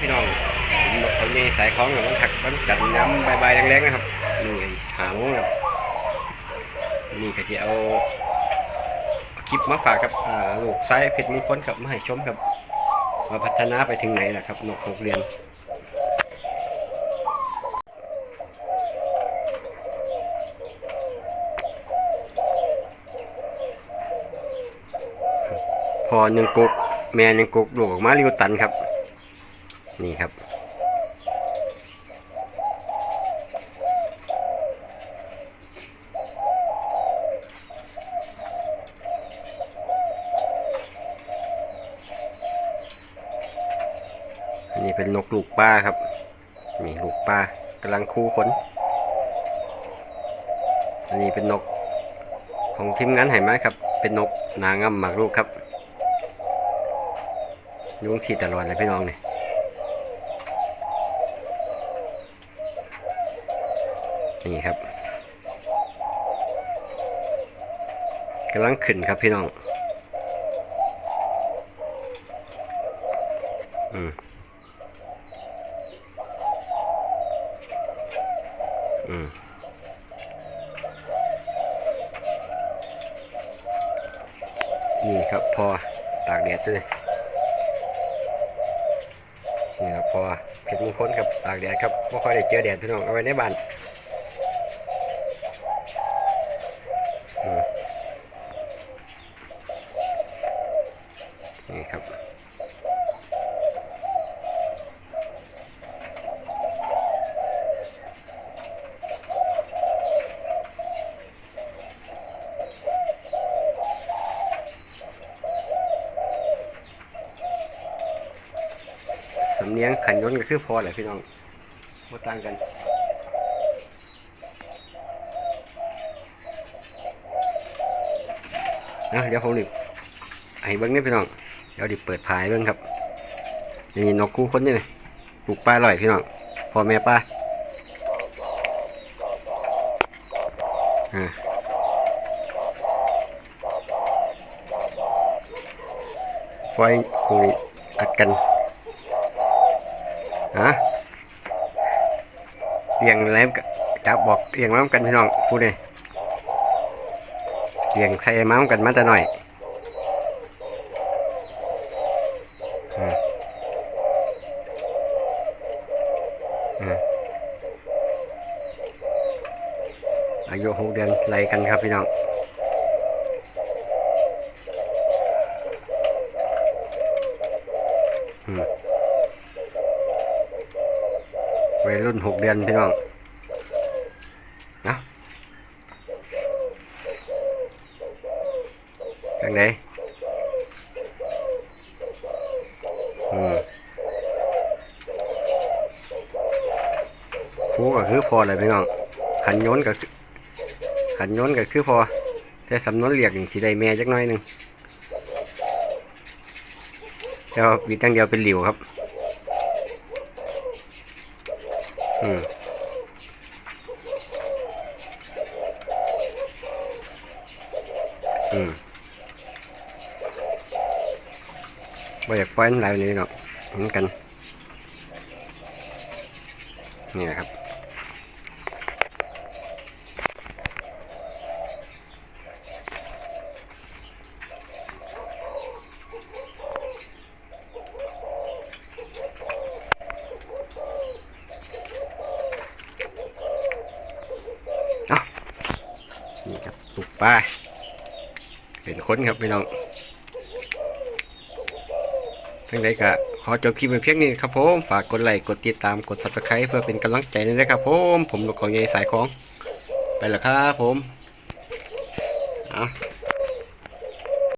พี่น้องเขาเนี่สายคล้องกับมันถักมันจัดน้ำใบๆแรงๆนะครับนี่หาโมงครับนี่ก็จะเอาคลิปมาฝากกับอ่าลูกไซเพชรมงคลครับมาให้ชมครับว่าพัฒนาไปถึงไหนล่ะครับนกนกเรียนพอหนึ่งกุกแม่หนึ่งกุกลูกออกมาริวตันครับ นี่ครับนนี้เป็นนกลูกป้าครับนี่ลูกป้ากำลังคู่ขนอันนี้เป็นนกของทีมงานไหมาครับ เป็นนกนางงำหมากลูกครับ ยุงฉีดตลอดเลยพี่น้องเนี่ย นี่ครับกำลังขึ้นครับพี่น้องอืมอืมนี่ครับพอตากแดดด้วยนี่ครับพอเพชรมงคลกับตากแดดครับไม่ค่อยได้เจอแดดพี่น้องเอาไว้ในบ้าน สำเนียงขันยนต์ก็คือพอแหละพี่น้องมาต่างกันนะเดี๋ยวผมดิให้เบิ้งนี่พี่น้อง เดี๋ยวดิเปิดพายเบิ้งครับนี่นกคู่คนนี่เลยปลูกปลาอร่อยพี่น้องพ่อแม่ปลาอ่าไฟคุยอัดกัน ฮะเลี้ยงแล้วจับบอกเลี้ยงม้ากันพี่น้องพูดเลยเลี้ยงใส่ม้ากันมาแต่หน่อยอืมอืมอายุหกเดือนไล่กันครับพี่น้องอืม วัยรุ่นหกเดือนพี่น้องนะจังไดอืมฟูก็คือพอเลยพี่น้อง ขันโยนก็ขันโยนก็คือพอ แต่สำนวนเรียกนี่สิได้แม่จักน้อยหนึ่งเดียววิตั้งเดียวเป็นหลิวครับ อืมอืมบ่อยากปล่อยมันหลายวันนี้เนาะเหมือนกัน นี่แหละครับ นี่ ไปลาเป็นคนครับพี่น้องทั้งใดก็ขอจบคลิปไปเพียงนี้ครับผมฝากกดไลค์กดติดตามกด subscribe เพื่อเป็นกำลังใจด้วยนะครับผมผมลูกของยายสายของ ไปแล้วครับผมอะ